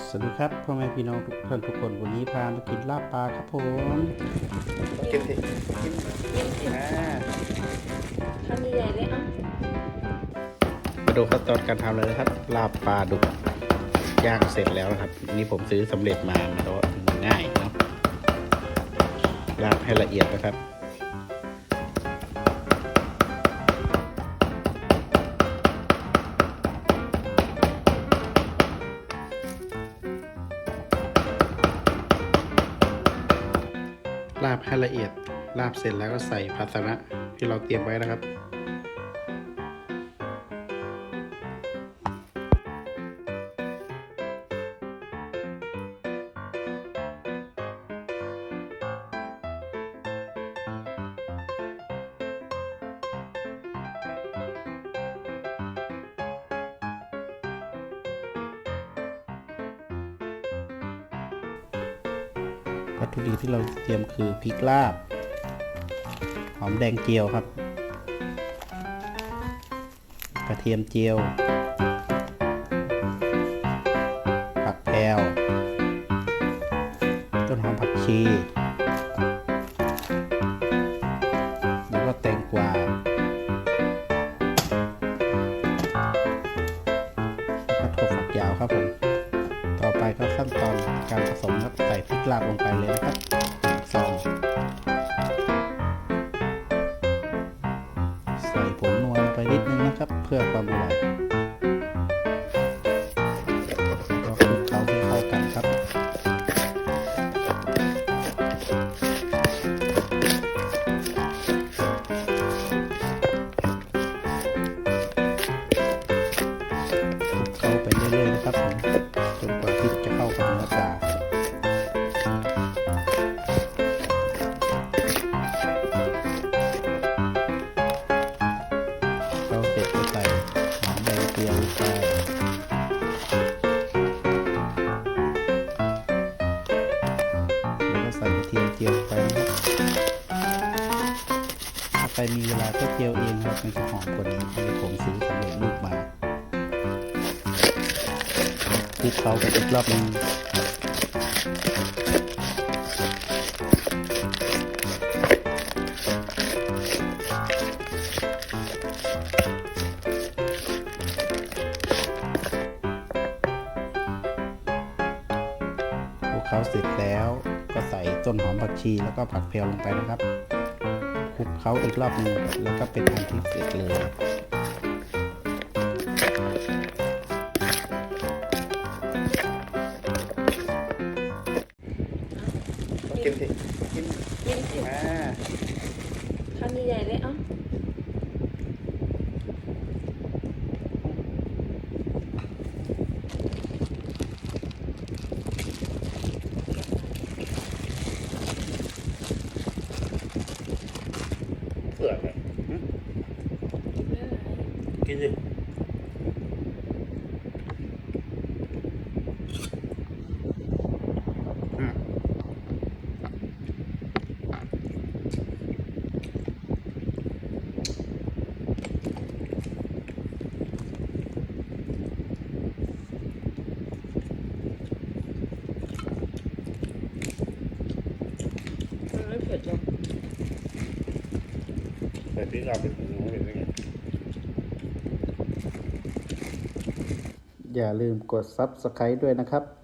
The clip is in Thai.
สวัสดีครับพ่อแม่พี่น้องทุกท่านทุกคนวันนี้พามากินลาบปลาครับผมกินสิกินสินะทำใหญ่ๆเลยอะมาดูขั้นตอนการทำเลยนะครับ ลาบปลาดุกย่างเสร็จแล้วนะครับ นี่ผมซื้อสำเร็จมามันก็ง่ายเนาะลาบให้ละเอียดนะครับ ลาบให้ละเอียดลาบเสร็จแล้วก็ใส่ภาชนะที่เราเตรียมไว้นะครับ วัตถุดิบที่เราเตรียมคือพริกลาบ หอมแดงเจียวครับ กระเทียมเจียว ผักแพรวต้นหอมผักชี ขั้นตอนการผสมครับใส่พริกลาบลงไปเลยนะครับซองใส่ผงนัวลงไปนิดนึงนะครับ เพื่อความอร่อยก็คลุกเคล้าให้เข้ากันครับคลุกเข้าไปเรื่อยๆนะครับผม มีเวลาก็เจียวเองครับมันจะหอมกว่านี้อันนี้ผมซื้อสำเร็จรูปมาคลุกเคล้ากันอีกรอบหนึงคลุกเคล้าเสร็จแล้วก็ใส่ต้นหอมผักชีแล้วก็ผักเพลลงไปนะครับ คลุกเคล้าอีกรอบหนึงแล้วก็เป็นอันที่เสร็จเลยกินสิกินกินสินะทำใหญ่ๆเลยอะ เปลือกเลย กินสิอืมมันไม่เผ็ดหรอก ใส่พริกเราเป็นหมูเป็นยังไง อย่าลืมกด Subscribe ด้วยนะครับ